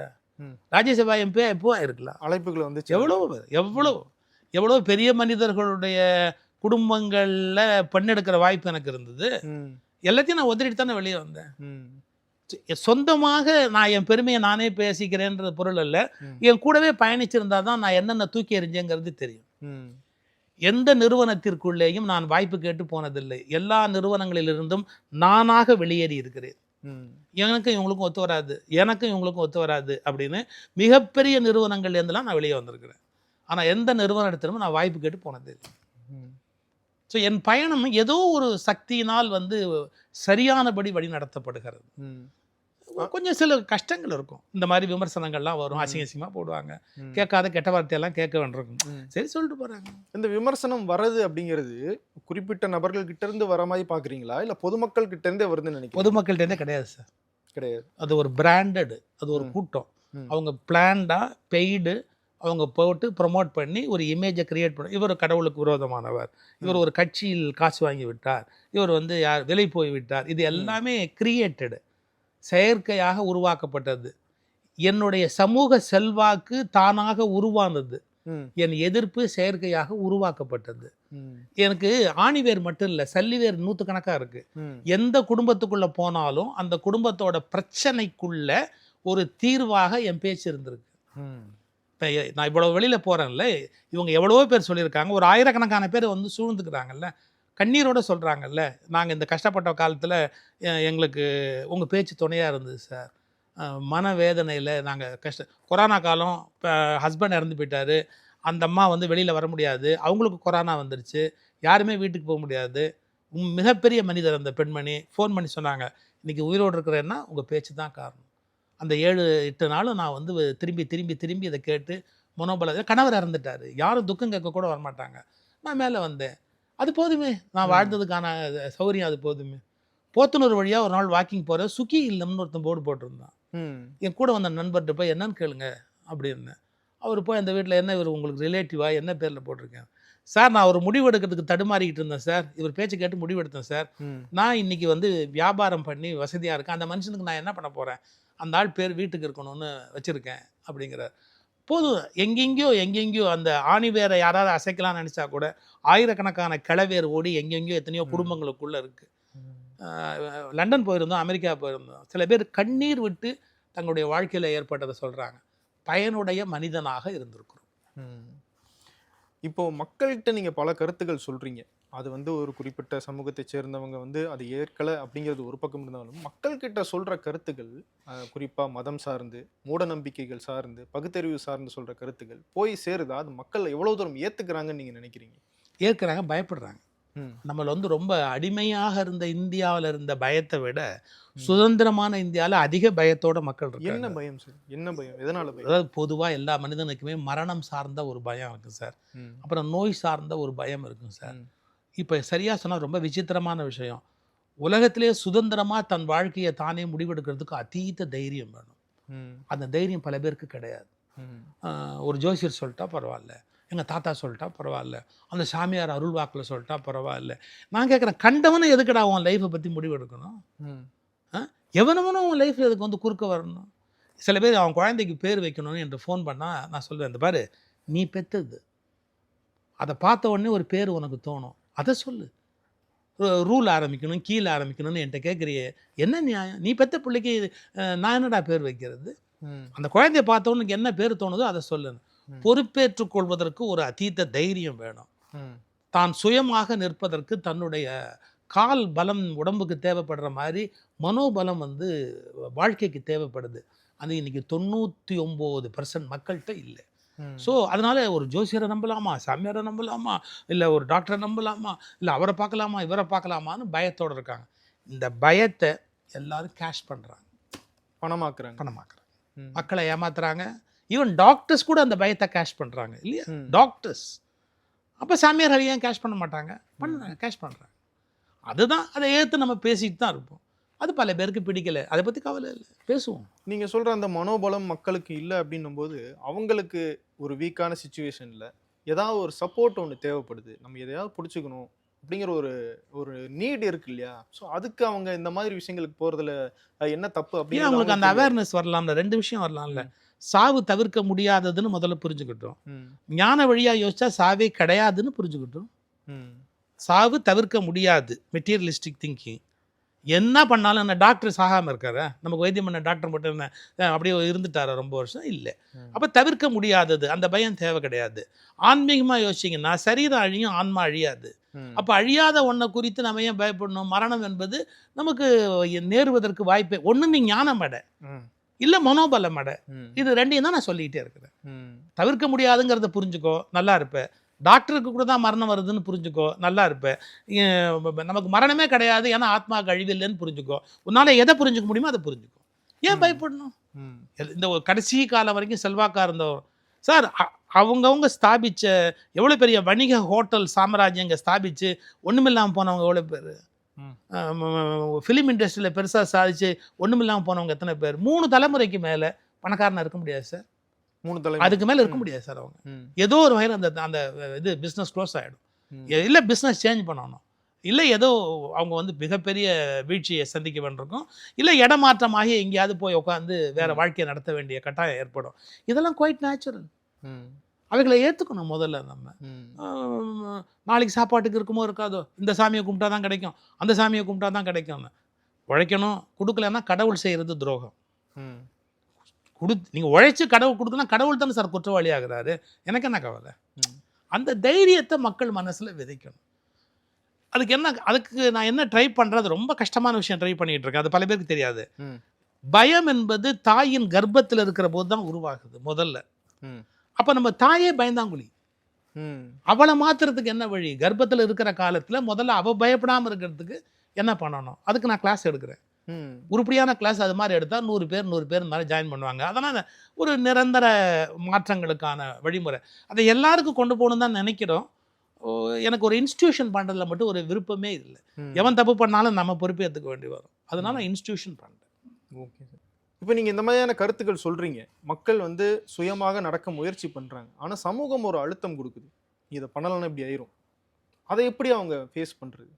ராஜ்யசபா எம்பியாக எப்போ இருக்கலாம் அழைப்புகள் வந்து எவ்வளோ எவ்வளோ எவ்வளோ பெரிய மனிதர்களுடைய குடும்பங்களில் பெண்ணெடுக்கிற வாய்ப்பு எனக்கு இருந்தது. எல்லாத்தையும் நான் உதறிட்டு தானே வெளியே வந்தேன் சொந்தமாக நான் என் பெருமையை நானே பேசிக்கிறேன்ற பொருள் அல்ல. என் கூடவே பயணிச்சிருந்தா தான் நான் என்னென்ன தூக்கி எறிஞ்சேங்கிறது தெரியும். எந்த நிறுவனத்திற்குள்ளேயும் நான் வாய்ப்பு கேட்டு போனதில்லை எல்லா நிறுவனங்களிலிருந்தும் நானாக வெளியேறி இருக்கிறேன். எனக்கும் இவங்களுக்கும் ஒத்து வராது எனக்கும் இவங்களுக்கும் ஒத்து வராது அப்படின்னு மிகப்பெரிய நிறுவனங்கள்ல இருந்தெல்லாம் நான் வெளியே வந்திருக்கிறேன் ஆனால் எந்த நிறுவனத்திலும் நான் வாய்ப்பு கேட்டு போனதில்லை. ஸோ என் பயணம் ஏதோ ஒரு சக்தியினால் வந்து சரியானபடி வழி நடத்தப்படுகிறது. கொஞ்சம் சில கஷ்டங்கள் இருக்கும். இந்த மாதிரி விமர்சனங்கள்லாம் வரும். அசிங்க அசிங்கமாக போடுவாங்க. கேட்காத கெட்ட வார்த்தையெல்லாம் கேட்க வேண்டியிருக்கும். சரி சொல்லிட்டு போகிறாங்க இந்த விமர்சனம் வர்றது அப்படிங்கிறது குறிப்பிட்ட நபர்கள் கிட்ட இருந்து வர மாதிரி பாக்குறீங்களா இல்ல பொதுமக்கள் கிட்ட இருந்தே வருதுன்னு நினைக்கிறேன் பொதுமக்கள்கிட்டே கிடையாது சார். கிடையாது. அது ஒரு பிராண்டடு அது ஒரு. கூட்டம். அவங்க பிளான்டாக பெய்டு அவங்க போட்டு ப்ரொமோட் பண்ணி ஒரு இமேஜை கிரியேட் பண்ண இவர் கடவுளுக்கு விரோதமானவர். இவர் ஒரு கட்சியில் காசு வாங்கி விட்டார். இவர் வந்து யார் விலை போய் விட்டார். இது எல்லாமே கிரியேட்டடு செயற்கையாக உருவாக்கப்பட்டது. என்னுடைய சமூக செல்வாக்கு தானாக உருவானது. என் எதிர்ப்பு செயற்கையாக உருவாக்கப்பட்டது. எனக்கு ஆணிவேர் மட்டும் இல்லை சல்லிவேர் நூற்றுக்கணக்காக இருக்குது ம். எந்த குடும்பத்துக்குள்ளே போனாலும் அந்த குடும்பத்தோட பிரச்சனைக்குள்ள ஒரு தீர்வாக என் பேச்சு இருந்திருக்கு. இப்போ நான் இவ்வளோ வெளியில் போகிறேன்ல இவங்க எவ்வளவோ பேர் சொல்லியிருக்காங்க. ஒரு ஆயிரக்கணக்கான பேர் வந்து சூழ்ந்துக்கிறாங்கல்ல. கண்ணீரோடு சொல்கிறாங்கல்ல நாங்கள் இந்த கஷ்டப்பட்ட காலத்தில் எங்களுக்கு உங்கள் பேச்சு துணையாக இருந்தது சார். மனவேதனையில் நாங்கள் கஷ்ட கொரோனா காலம் இப்போ ஹஸ்பண்ட் இறந்து போயிட்டார். அந்த அம்மா வந்து வெளியில் வர முடியாது. அவங்களுக்கு கொரோனா வந்துருச்சு. யாருமே வீட்டுக்கு போக முடியாது. மிகப்பெரிய மனிதர் அந்த பெண்மணி. ஃபோன் பண்ணி சொன்னாங்க இன்றைக்கி உயிரோடு இருக்கிறேன்னா உங்கள் பேச்சு தான் காரணம். அந்த ஏழு எட்டு நாளும் நான் வந்து திரும்பி திரும்பி திரும்பி இதை கேட்டு மனோபல கணவர் இறந்துட்டாரு. யாரும் துக்கம் கேட்க கூட வரமாட்டாங்க. நான் மேலே வந்தேன். அது போதுமே. நான். வாழ்ந்ததுக்கான சௌரியம் அது போதுமே. போத்தனூர் வழியாக ஒரு நாள் வாக்கிங் போகிற சுகி இல்லம்னு ஒருத்தன் போர்டு போட்டிருந்தான். என் கூட வந்த நண்பர்கிட்ட போய் என்னன்னு கேளுங்க அப்படின்னு அவர் போய் அந்த வீட்டில் என்ன இவர் உங்களுக்கு ரிலேட்டிவா என்ன பேரில் போட்டிருக்கேன்? சார் நான் ஒரு முடிவு எடுக்கிறதுக்கு தடுமாறிக்கிட்டு இருந்தேன் சார். இவர் பேச்சு கேட்டு முடிவு எடுத்தேன் சார். நான் இன்னைக்கு வந்து வியாபாரம் பண்ணி வசதியாக இருக்கேன். அந்த மனுஷனுக்கு நான் என்ன பண்ண போகிறேன் அந்த ஆள் பேர் வீட்டுக்கு இருக்கணும்னு வச்சுருக்கேன் அப்படிங்கிறார் போதும் எங்கெங்கேயோ எங்கெங்கேயோ அந்த ஆணி வேரை யாராவது அசைக்கலாம்னு நினச்சா கூட ஆயிரக்கணக்கான கிளவேர் ஓடி எங்கெங்கேயோ எத்தனையோ. குடும்பங்களுக்குள்ளே இருக்குது. லண்டன் போயிருந்தோம் அமெரிக்கா போயிருந்தோம் சில பேர் கண்ணீர் விட்டு தங்களுடைய வாழ்க்கையில் ஏற்பட்டதை சொல்கிறாங்க பயனுடைய மனிதனாக இருந்திருக்கிறோம். இப்போ மக்கள்கிட்ட நீங்க பல கருத்துக்கள் சொல்றீங்க அது வந்து ஒரு குறிப்பிட்ட சமூகத்தை சேர்ந்தவங்க வந்து அது ஏற்கல அப்படிங்கிறது ஒரு பக்கம் இருந்தாலும் மக்கள்கிட்ட சொல்ற கருத்துக்கள் அஹ், குறிப்பா மதம் சார்ந்து மூட நம்பிக்கைகள் சார்ந்து பகுத்தறிவு சார்ந்து சொல்ற கருத்துக்கள் போய் சேருதா? அது மக்கள் எவ்வளவு தூரம் ஏத்துக்கிறாங்கன்னு நீங்க நினைக்கிறீங்க? ஏற்கிறாங்க பயப்படுறாங்க. நம்மள வந்து ரொம்ப அடிமையாக இருந்த இந்தியாவில் இருந்த பயத்தை விட சுதந்திரமான இந்தியாவில் அதிக பயத்தோட மக்கள் என்ன இருக்காங்க பயம் சார்? என்ன பயம்? எதனால பயம்? அதாவது பொதுவாக எல்லா மனிதனுக்குமே மரணம் சார்ந்த ஒரு பயம் இருக்கும் சார். அப்புறம் நோய் சார்ந்த ஒரு பயம் இருக்கும் சார். இப்போ சரியாக சொன்னால் ரொம்ப விசித்திரமான விஷயம். உலகத்திலே சுதந்திரமாக தன் வாழ்க்கையை தானே முடிவெடுக்கிறதுக்கு அதீத தைரியம் வேணும். அந்த தைரியம் பல பேருக்கு கிடையாது. ஒரு ஜோசியர் சொல்லிட்டா பரவாயில்ல. எங்கள் தாத்தா சொல்லிட்டா பரவாயில்ல. அந்த சாமியார் அருள் வாக்கில் சொல்லிட்டா பரவாயில்ல. நான் கேட்குறேன் கண்டவனை எதுக்குடா உன் லைஃப்பை பற்றி முடிவெடுக்கணும். எவனவனும் உன் லைஃப்பில் இதுக்கு வந்து குறுக்க வரணும்? சில பேர் அவன் குழந்தைக்கு பேர் வைக்கணும்னு என்று ஃபோன் பண்ணால் நான் சொல்லுவேன் இந்த பாரு நீ பெத்தது. அதை பார்த்த உடனே ஒரு பேர் உனக்கு தோணும். அதை சொல்லு ரூல் ஆரம்பிக்கணும் கீழே ஆரம்பிக்கணும்னு என்கிட்ட கேட்குறியே என்ன நியாயம் நீ பெத்த பிள்ளைக்கு நான் என்னடா பேர் வைக்கிறது. அந்த குழந்தைய பார்த்தவனுக்கு என்ன பேர் தோணுதோ அதை சொல்லணும். பொறுப்பேற்றுக் கொள்வதற்கு ஒரு அதீத தைரியம் வேணும். தான் சுயமாக நிற்பதற்கு தன்னுடைய கால் பலம் உடம்புக்கு தேவைப்படுற மாதிரி மனோபலம் வந்து வாழ்க்கைக்கு தேவைப்படுது அது இன்னைக்கு தொண்ணூற்றி ஒம்பது பர்சன்ட் மக்கள்கிட்ட இல்லை. ஸோ அதனால ஒரு ஜோசியரை நம்பலாமா? சாமியாரை நம்பலாமா? இல்லை ஒரு டாக்டரை நம்பலாமா? இல்லை அவரை பார்க்கலாமா? இவரை பார்க்கலாமான்னு பயத்தோடு இருக்காங்க. இந்த பயத்தை எல்லாரும் கேஷ் பண்ணுறாங்க பணமாக்குறாங்க. பணமாக்குறாங்க. மக்களை ஏமாத்துறாங்க. ஈவன் டாக்டர்ஸ் கூட அந்த பயத்தை கேஷ் பண்ணுறாங்க இல்லையா. டாக்டர்ஸ் அப்போ சாமியார்கள் ஏன் கேஷ் பண்ண மாட்டாங்க? பண்ணுறாங்க கேஷ் பண்ணுறாங்க அதுதான் அதை ஏற்று நம்ம பேசிட்டு தான் இருப்போம். அது பல பேருக்கு பிடிக்கல. அதை பற்றி கவலை இல்லை. பேசுவோம். நீங்க சொல்ற அந்த மனோபலம் மக்களுக்கு இல்லை அப்படின்னும் போது அவங்களுக்கு ஒரு வீக்கான சுச்சுவேஷன்ல ஏதாவது ஒரு சப்போர்ட் ஒன்று தேவைப்படுது. நம்ம எதையாவது பிடிச்சிக்கணும் அப்படிங்கிற ஒரு ஒரு நீட் இருக்கு இல்லையா? ஸோ அதுக்கு அவங்க இந்த மாதிரி விஷயங்களுக்கு போறதுல அஹ், என்ன தப்பு அப்படின்னு அவங்களுக்கு அந்த அவேர்னஸ் வரலாம்ல? ரெண்டு விஷயம் வரலாம்ல. சாவு தவிர்க்க முடியாததுன்னு முதல்ல புரிஞ்சுக்கிட்டோம். ஞான வழியாக யோசிச்சா சாவே கிடையாதுன்னு புரிஞ்சுக்கிட்டோம். சாவு தவிர்க்க முடியாது. மெட்டீரியலிஸ்டிக் திங்கிங் என்ன பண்ணாலும் என்ன டாக்டர் சாகாமல் இருக்காரா. நமக்கு வைத்தியம் பண்ண டாக்டர் மட்டும் என்ன அப்படியே இருந்துட்டாரா ரொம்ப வருஷம்? இல்லை. அப்போ தவிர்க்க முடியாதது அந்த பயம் தேவை கிடையாது. ஆன்மீகமாக யோசிச்சிங்கன்னா சரீரம் அழியும் ஆன்மா அழியாது. அப்போ அழியாத ஒன்றை குறித்து நம்ம ஏன் பயப்படணும்? மரணம் என்பது நமக்கு நேருவதற்கு வாய்ப்பே. ஒன்று நீ ஞானம் அடை. இல்லை மனோபலம் அடை. இது ரெண்டையும் தான் நான் சொல்லிக்கிட்டே இருக்கிறேன். தவிர்க்க முடியாதுங்கிறத புரிஞ்சுக்கோ. நல்லா இருப்ப டாக்டருக்கு கூட தான் மரணம் வருதுன்னு புரிஞ்சுக்கோ நல்லா இருப்ப. ஏன் ப- ப- நமக்கு மரணமே கிடையாது ஏன்னா ஆத்மா கழிவில்லைன்னு புரிஞ்சுக்கோ. உன்னால எதை புரிஞ்சுக்க முடியுமோ அதை புரிஞ்சுக்கோ. ஏன். பயப்படணும். இந்த ஒரு கடைசி காலம் வரைக்கும் செல்வாக்கா இருந்தவர். சார் அவங்கவங்க ஸ்தாபிச்ச எவ்வளோ பெரிய வணிக ஹோட்டல் சாம்ராஜ்யங்க ஸ்தாபிச்சு ஒன்றுமில்லாமல் போனவங்க எவ்வளோ பேர். ஃபிலிம் இண்டஸ்ட்ரியில் பெருசாக சாதிச்சு ஒன்றுமில்லாமல் போனவங்க எத்தனை பேர்? மூணு தலைமுறைக்கு மேலே பணக்காரனா இருக்க முடியாது சார். மூணு தலை அதுக்கு மேலே இருக்க. முடியாது சார் அவங்க. ஏதோ ஒரு வகையில் அந்த அந்த இது பிஸ்னஸ் க்ளோஸ் ஆகிடும். இல்லை பிஸ்னஸ் சேஞ்ச் பண்ணணும் இல்லை ஏதோ அவங்க வந்து மிகப்பெரிய வீழ்ச்சியை சந்திக்க வேண்டியிருக்கும் இல்லை இடமாற்றமாகி எங்கேயாவது போய் உட்காந்து வேற. வாழ்க்கையை நடத்த வேண்டிய கட்டாயம் ஏற்படும் இதெல்லாம் குவைட் நேச்சுரல். அவைகளை ஏற்றுக்கணும் முதல்ல நம்ம நாளைக்கு சாப்பாட்டுக்கு இருக்குமோ இருக்காதோ இந்த சாமியை கும்பிட்டா தான் கிடைக்கும் அந்த சாமியை கும்பிட்டா தான் கிடைக்கும்னு உழைக்கணும் கொடுக்கலன்னா கடவுள் செய்கிறது துரோகம். கொடு நீங்கள் உழைச்சி கடவுள் கொடுக்கணும் கடவுள் தானே சார் குற்றவாளி ஆகுறாரு எனக்கு என்ன கவலை. அந்த தைரியத்தை மக்கள் மனசில் விதைக்கணும் அதுக்கு என்ன அதுக்கு நான் என்ன ட்ரை பண்ணுறது ரொம்ப கஷ்டமான விஷயம் ட்ரை பண்ணிட்டு இருக்கேன் அது பல பேருக்கு தெரியாது. பயம் என்பது தாயின் கர்ப்பத்தில் இருக்கிற போது தான் உருவாகுது முதல்ல. அப்போ நம்ம தாயே பயந்தாங்குழி. அவளை மாத்துறதுக்கு என்ன வழி கர்ப்பத்தில் இருக்கிற காலத்தில் முதல்ல அவள் பயப்படாமல் இருக்கிறதுக்கு என்ன பண்ணணும் அதுக்கு நான் கிளாஸ் எடுக்கிறேன். உருப்படியான கிளாஸ் அது மாதிரி எடுத்தால் நூறு பேர் நூறு பேர் மாதிரி ஜாயின் பண்ணுவாங்க. அதனால் ஒரு நிரந்தர மாற்றங்களுக்கான வழிமுறை. அதை எல்லாருக்கும் கொண்டு போகணும் தான் நினைக்கிறோம். எனக்கு ஒரு இன்ஸ்டியூஷன் பண்ணுறதுல மட்டும் ஒரு விருப்பமே இல்லை. எவன் தப்பு பண்ணாலும் நம்ம பொறுப்பேற்றுக்க வேண்டி வரும். அதனால இன்ஸ்டியூஷன் பண்ணுறேன் ஓகே சார். இப்போ நீங்கள் இந்த மாதிரியான கருத்துக்கள் சொல்கிறீங்க மக்கள் வந்து சுயமாக நடக்க முயற்சி பண்ணுறாங்க ஆனால் சமூகம் ஒரு அழுத்தம் கொடுக்குது. இதை பண்ணலைன்னா இப்படி ஆயிரும். அதை எப்படி அவங்க ஃபேஸ் பண்ணுறது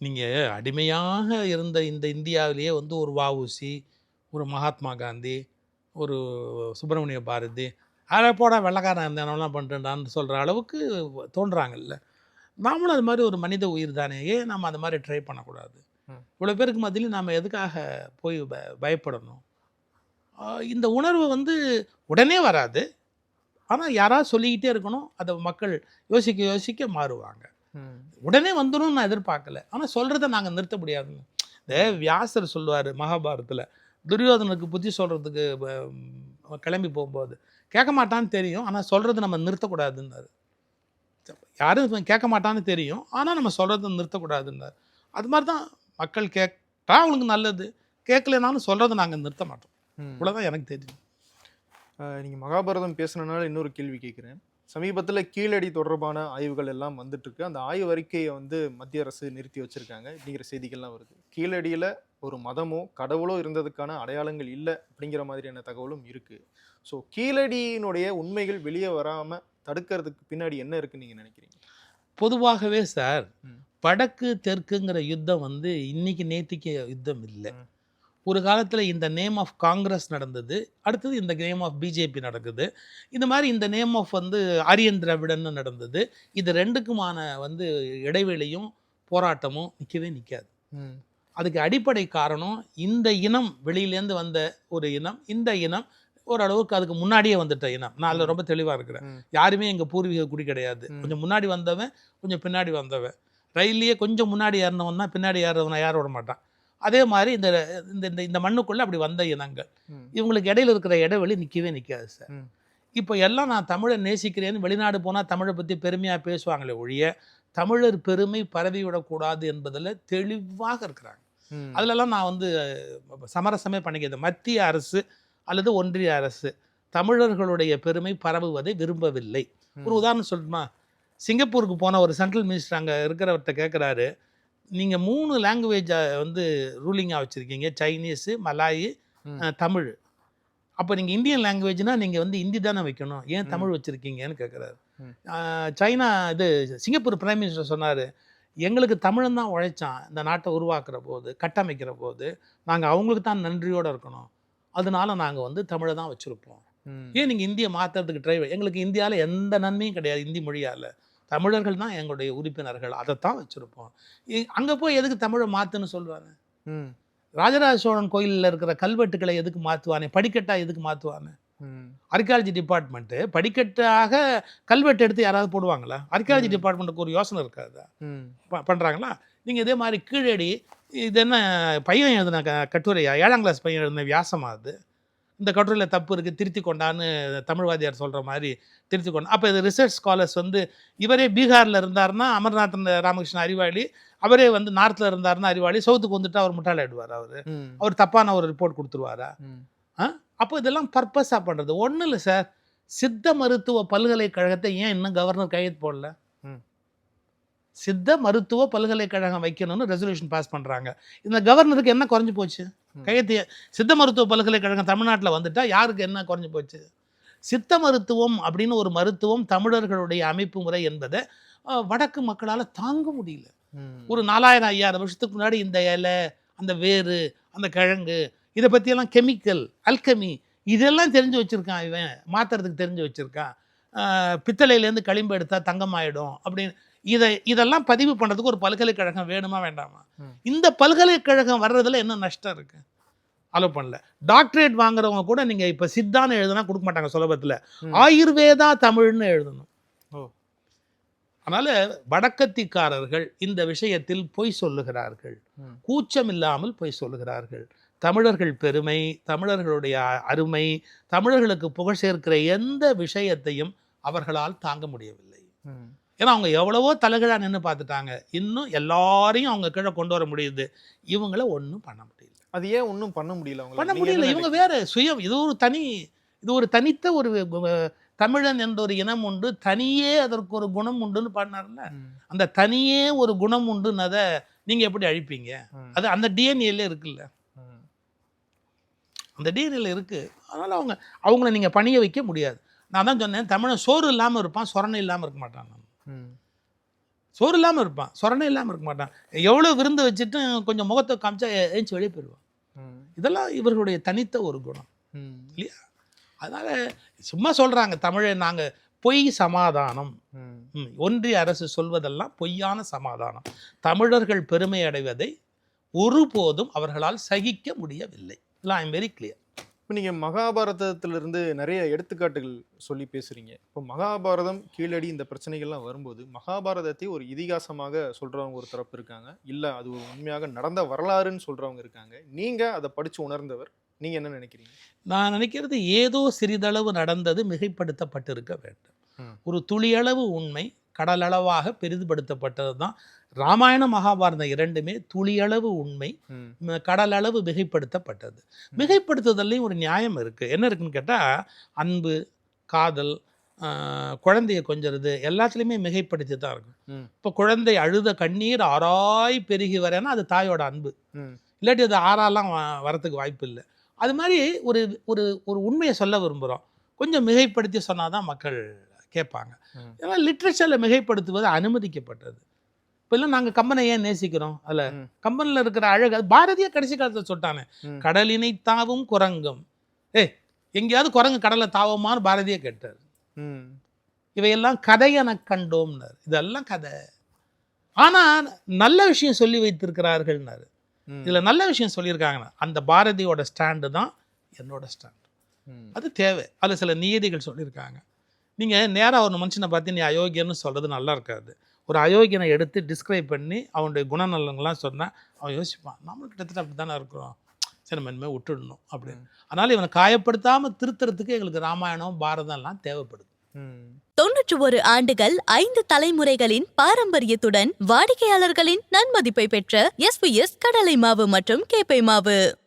நீங்கள் அடிமையாக இருந்த இந்த இந்தியாவிலேயே வந்து ஒரு வஉசி ஒரு மகாத்மா காந்தி ஒரு சுப்பிரமணிய பாரதி அதை போட வெள்ளக்காரன் இருந்தேனெல்லாம் பண்ணிட்டுடான்னு சொல்கிற அளவுக்கு தோன்றாங்கல்ல நாமளும் அது மாதிரி ஒரு மனித உயிர் தானே ஏன் நம்ம அது மாதிரி ட்ரை பண்ணக்கூடாது. இவ்வளோ பேருக்கு மத்தியிலும் நாம் எதுக்காக போய் ப பயப்படணும் இந்த உணர்வு வந்து உடனே வராது ஆனால் யாராவது சொல்லிக்கிட்டே இருக்கணும் அதை மக்கள் யோசிக்க யோசிக்க மாறுவாங்க. உடனே வந்துடும் நான் எதிர்பார்க்கல. ஆனால் சொல்கிறத நாங்கள் நிறுத்த முடியாதுங்க. இந்த வியாசர் சொல்லுவார் மகாபாரதத்தில் துரியோதனுக்கு புத்தி சொல்கிறதுக்கு கிளம்பி போகும்போது. கேட்க மாட்டான்னு தெரியும் ஆனால் சொல்கிறது நம்ம நிறுத்தக்கூடாதுன்னாரு. யாரும் கேட்க மாட்டான்னு தெரியும் ஆனால் நம்ம சொல்கிறத நிறுத்தக்கூடாதுன்னாரு. அது மாதிரி தான் மக்கள் கேட்டா அவங்களுக்கு நல்லது கேட்கலனாலும் சொல்கிறத நாங்கள் நிறுத்த மாட்டோம். ம். இவ்வளோதான் எனக்கு தெரியும். அஹ், நீங்க மகாபாரதம் பேசுனனால இன்னொரு கேள்வி கேட்குறேன். சமீபத்தில் கீழடி தொடர்பான ஆய்வுகள் எல்லாம் வந்துட்டு இருக்கு அந்த ஆய்வு அறிக்கையை வந்து மத்திய அரசு நிறுத்தி வச்சிருக்காங்க. அப்படிங்கிற செய்திகள்லாம் வருது. கீழடியில் ஒரு மதமோ கடவுளோ இருந்ததுக்கான அடையாளங்கள் இல்லை அப்படிங்கிற மாதிரியான தகவலும் இருக்கு. ஸோ கீழடியினுடைய உண்மைகள் வெளியே வராம தடுக்கிறதுக்கு பின்னாடி என்ன இருக்குன்னு நீங்க நினைக்கிறீங்க? பொதுவாகவே சார். வடக்கு தெற்குங்கிற யுத்தம் வந்து இன்னைக்கு நேத்திக்கு யுத்தம் இல்லை. ஒரு காலத்தில் இந்த நேம் ஆஃப் காங்கிரஸ் நடந்தது. அடுத்தது இந்த நேம் ஆஃப் பிஜேபி நடக்குது. இந்த மாதிரி இந்த நேம் ஆஃப் வந்து ஆரியன் திராவிடன்னு நடந்தது. இது ரெண்டுக்குமான வந்து இடைவெளியும் போராட்டமும் நிற்கவே நிற்காது. அதுக்கு அடிப்படை காரணம் இந்த இனம் வெளியிலேருந்து வந்த ஒரு இனம் இந்த இனம் ஓரளவுக்கு அதுக்கு முன்னாடியே வந்துட்ட இனம். நான் அதில். ரொம்ப தெளிவாக இருக்கிறேன். யாருமே எங்கள் பூர்வீக குடி கிடையாது. கொஞ்சம் முன்னாடி வந்தவன் கொஞ்சம் பின்னாடி வந்தவன். ரயில்லையே கொஞ்சம் முன்னாடி ஏறினவன் தான் பின்னாடி ஏறுறவனை யார விட மாட்டான். அதே மாதிரி இந்த இந்த இந்த இந்த மண்ணுக்குள்ளே அப்படி வந்த இனங்கள். இவங்களுக்கு இடையில இருக்கிற இடைவெளி நிற்கவே நிற்காது சார். இப்போ எல்லாம் நான் தமிழை நேசிக்கிறேன்னு வெளிநாடு போனால் தமிழை பற்றி பெருமையாக பேசுவாங்களே ஒழிய தமிழர் பெருமை பரவி விடக்கூடாது என்பதில் தெளிவாக இருக்கிறாங்க. அதிலெல்லாம் நான் வந்து சமரசமே பண்ணிக்கிறேன் மத்திய அரசு அல்லது ஒன்றிய அரசு தமிழர்களுடைய பெருமை பரவுவதை விரும்பவில்லை. ஒரு உதாரணம் சொல்லணுமா சிங்கப்பூருக்கு போன ஒரு சென்ட்ரல் மினிஸ்டர் அங்கே இருக்கிறவர்கிட்ட கேட்குறாரு நீங்கள் மூணு லாங்குவேஜை வந்து ரூலிங்காக வச்சுருக்கீங்க. Chinese Malay Tamil. அப்போ நீங்கள் இந்தியன் லாங்குவேஜ்னால் நீங்கள் வந்து ஹிந்தி தானே வைக்கணும். ஏன். தமிழ் வச்சுருக்கீங்கன்னு கேட்குறாரு. சைனா இது சிங்கப்பூர் பிரைம் மினிஸ்டர் சொன்னார் எங்களுக்கு தமிழன் தான் உழைச்சான். இந்த நாட்டை உருவாக்குற போது கட்டமைக்கிற போது நாங்கள் அவங்களுக்கு தான் நன்றியோடு இருக்கணும். அதனால நாங்கள் வந்து தமிழை தான் வச்சுருப்போம். ஏன் நீங்கள் இந்தியை மாற்றுறதுக்கு ட்ரை எங்களுக்கு இந்தியாவில் எந்த நன்மையும் கிடையாது இந்தி மொழியால். தமிழர்கள் தான் எங்களுடைய உறுப்பினர்கள். அதைத்தான் வச்சுருப்போம். அங்கே போய் எதுக்கு தமிழை மாற்றுன்னு சொல்லுவாங்க? ம். ராஜராஜ சோழன் கோயிலில் இருக்கிற கல்வெட்டுக்களை எதுக்கு மாற்றுவானே படிக்கட்டா எதுக்கு மாற்றுவானே ம். ஆர்கியாலஜி டிபார்ட்மெண்ட்டு படிக்கட்டாக கல்வெட்டு எடுத்து யாராவது போடுவாங்களா? ஆர்கியாலஜி டிபார்ட்மெண்ட்டுக்கு ஒரு யோசனை இருக்காதா? ம். ப- பண்றாங்களா? நீங்கள் இதே மாதிரி கீழடி இது என்ன பையன் எழுதின கட்டுரையா? ஏழாம் கிளாஸ் பையன் எழுதின வியாசமா அது? இந்த கட்டுரையில் தப்பு இருக்குது திருத்தி கொண்டான்னு தமிழ்வாதியார் சொல்கிற மாதிரி திருத்தி கொண்டா அப்போ இது ரிசர்ச் ஸ்காலர்ஸ் வந்து இவரே பீகாரில் இருந்தாருன்னா அமர்நாத் ராமகிருஷ்ணன் அறிவாளி அவரே வந்து நார்த்தில் இருந்தாருன்னா அறிவாளி சவுத்துக்கு வந்துட்டு அவர் முட்டாளாயிடுவார் அவர். அவர் தப்பான ஒரு ரிப்போர்ட் கொடுத்துருவாரா? ம். அப்போ இதெல்லாம் பர்பஸாக பண்ணுறது ஒன்றும் இல்லை சார். சித்த மருத்துவ பல்கலைக்கழகத்தை ஏன் இன்னும் கவர்னர் கையெழுத்து போடல. சித்த மருத்துவ பல்கலைக்கழகம் வைக்கணும்னு ரெசல்யூஷன் பாஸ் பண்ணுறாங்க இந்த கவர்னருக்கு என்ன குறைஞ்சு போச்சு? ம். கையெழுத்து சித்த மருத்துவ பல்கலைக்கழகம் தமிழ்நாட்டில் வந்துட்டா யாருக்கு என்ன குறைஞ்சு போச்சு? சித்த மருத்துவம் அப்படின்னு ஒரு மருத்துவம் தமிழர்களுடைய அமைப்பு முறை என்பதை வடக்கு மக்களால் தாங்க முடியல. ஒரு நாலாயிரம் ஐயாயிரம் வருஷத்துக்கு முன்னாடி இந்த இலை அந்த வேறு அந்த கிழங்கு இதை பற்றியெல்லாம் கெமிக்கல் அல்கமி இதெல்லாம் தெரிஞ்சு வச்சுருக்கான் இவன் மாத்துறதுக்கு தெரிஞ்சு வச்சுருக்கான். பித்தளையிலேருந்து களிம்பு எடுத்தால் தங்கமாயிடும் அப்படின்னு இதை இதெல்லாம் பதிவு பண்ணுறதுக்கு ஒரு பல்கலைக்கழகம் வேணுமா வேண்டாமா. இந்த பல்கலைக்கழகம் வர்றதுல என்ன நஷ்டம் இருக்கு? அலோவ் பண்ணல. டாக்டரேட் வாங்குறவங்க கூட நீங்கள் இப்போ சித்தான்னு எழுதுனா கொடுக்க மாட்டாங்க சுலபத்தில். ஆயுர்வேதா தமிழ்னு எழுதணும். அதனால வடக்கத்திக்காரர்கள் இந்த விஷயத்தில் பொய் சொல்லுகிறார்கள். கூச்சம் இல்லாமல் பொய் சொல்லுகிறார்கள். தமிழர்கள் பெருமை தமிழர்களுடைய அருமை தமிழர்களுக்கு புகழ் சேர்க்கிற எந்த விஷயத்தையும் அவர்களால் தாங்க முடியவில்லை. ஏன்னா அவங்க எவ்வளவோ தலைகீழா நின்று பார்த்துட்டாங்க. இன்னும் எல்லாரையும் அவங்க கீழே கொண்டு வர முடியுது. இவங்கள ஒன்றும் பண்ண முடியல. அது ஏன் ஒன்றும் பண்ண முடியல? பண்ண முடியல. இவங்க வேற சுயம். இது ஒரு தனி இது ஒரு தனித்த ஒரு தமிழன் என்ற ஒரு இனம் உண்டு. தனியே அதற்கு ஒரு குணம் உண்டுன்னு பாடினார்ல அந்த தனியே ஒரு குணம் உண்டுன்னதை நீங்க எப்படி அழிப்பீங்க? அது அந்த டிஎன்ஏல இருக்குல்ல. அந்த டிஎன்ஏல இருக்கு. அதனால அவங்க அவங்கள நீங்க பணிய வைக்க முடியாது. நான் தான் சொன்னேன் தமிழன் சோறு இல்லாம இருப்பான் சொரணை இல்லாம இருக்க மாட்டான். சோறு இல்லாம இருப்பான். சொரணை இல்லாம இருக்க மாட்டான். எவ்வளவு விருந்து வச்சுட்டு கொஞ்சம் முகத்தை காமிச்சா ஏஞ்சி வெளியே போயிடுவான். இதெல்லாம் இவர்களுடைய தனித்த ஒரு குணம். இல்லையா? அதனால சும்மா சொல்றாங்க தமிழை நாங்க பொய் சமாதானம். ஒன்றிய அரசு சொல்வதெல்லாம் பொய்யான சமாதானம். தமிழர்கள் பெருமை அடைவதை ஒருபோதும் அவர்களால் சகிக்க முடியவில்லை. ஐ எம் வெரி கிளியர் இப்போ நீங்கள் மகாபாரதத்திலிருந்து நிறைய எடுத்துக்காட்டுகள் சொல்லி பேசுறீங்க. இப்போ மகாபாரதம் கீழடி இந்த பிரச்சனைகள்லாம் வரும்போது மகாபாரதத்தை ஒரு இதிகாசமாக சொல்றவங்க ஒரு தரப்பு இருக்காங்க. இல்லை அது ஒரு உண்மையாக நடந்த வரலாறுன்னு சொல்றவங்க இருக்காங்க. நீங்க அதை படிச்சு உணர்ந்தவர் நீங்க என்ன நினைக்கிறீங்க? நான் நினைக்கிறது ஏதோ சிறிதளவு நடந்தது மிகைப்படுத்தப்பட்டிருக்க வேண்டும். ஒரு துளியளவு உண்மை கடலளவாக பெரிதுபடுத்தப்பட்டது தான் ராமாயண மகாபாரதம் இரண்டுமே துளியளவு உண்மை கடலளவு மிகைப்படுத்தப்பட்டது. மிகைப்படுத்துதல்லையும் ஒரு நியாயம் இருக்குது என்ன இருக்குன்னு கேட்டால் அன்பு காதல் குழந்தைய கொஞ்சறது எல்லாத்துலேயுமே மிகைப்படுத்தி தான் இருக்கும். இப்போ குழந்தை அழுத கண்ணீர் ஆராய் பெருகி வரேன்னா அது தாயோட அன்பு. இல்லாட்டி அது ஆறாலாம் வரத்துக்கு வாய்ப்பு இல்லை. அது மாதிரி ஒரு ஒரு ஒரு உண்மையை சொல்ல விரும்புகிறோம் கொஞ்சம் மிகைப்படுத்தி சொன்னால் தான் மக்கள் கேட்பாங்க. ஏன்னா லிட்ரேச்சரில் மிகைப்படுத்துவது அனுமதிக்கப்பட்டது. இப்போல்லாம் நாங்கள் கம்பனை ஏன் நேசிக்கிறோம்? அதில். கம்பனில் இருக்கிற அழகு அது பாரதிய கடைசி காலத்தில் சொல்லிட்டானே. கடலினை தாவும் குரங்கும். ஏய் எங்கேயாவது குரங்கு கடலை தாவுமான்னு பாரதியே கேட்டார். இவையெல்லாம் கதையென கண்டோம்னார். இதெல்லாம் கதை. ஆனால் நல்ல விஷயம் சொல்லி வைத்திருக்கிறார்கள்னாரு. இதில் நல்ல விஷயம் சொல்லியிருக்காங்கன்னா அந்த பாரதியோட ஸ்டாண்டு தான் என்னோட ஸ்டாண்ட். அது தேவை. அதில் சில நியதிகள் சொல்லியிருக்காங்க. நீங்கள் நேராக ஒரு மனுஷனை பார்த்து நீ அயோக்கியன்னு சொல்கிறது நல்லா இருக்காது. ஒரு அயோக்கியனை எடுத்து டிஸ்கிரைப் பண்ணி அவனுடைய குணநலங்கள்லாம் சொன்னால் அவன் யோசிப்பான் நம்மளும் கிட்டத்தட்ட அப்படி தானே இருக்கிறோம். சரி நம்ம இனிமேல் விட்டுடணும். அப்படின்னு. அதனால் இவனை காயப்படுத்தாமல் திருத்துறதுக்கு எங்களுக்கு ராமாயணம் பாரதம் எல்லாம் தேவைப்படுது. தொன்னூற்று ஒரு ஆண்டுகள் ஐந்து தலைமுறைகளின் பாரம்பரியத்துடன் வாடிக்கையாளர்களின் நன்மதிப்பை பெற்ற எஸ்பிஎஸ் கடலை மாவு மற்றும் கேப்பை மாவு.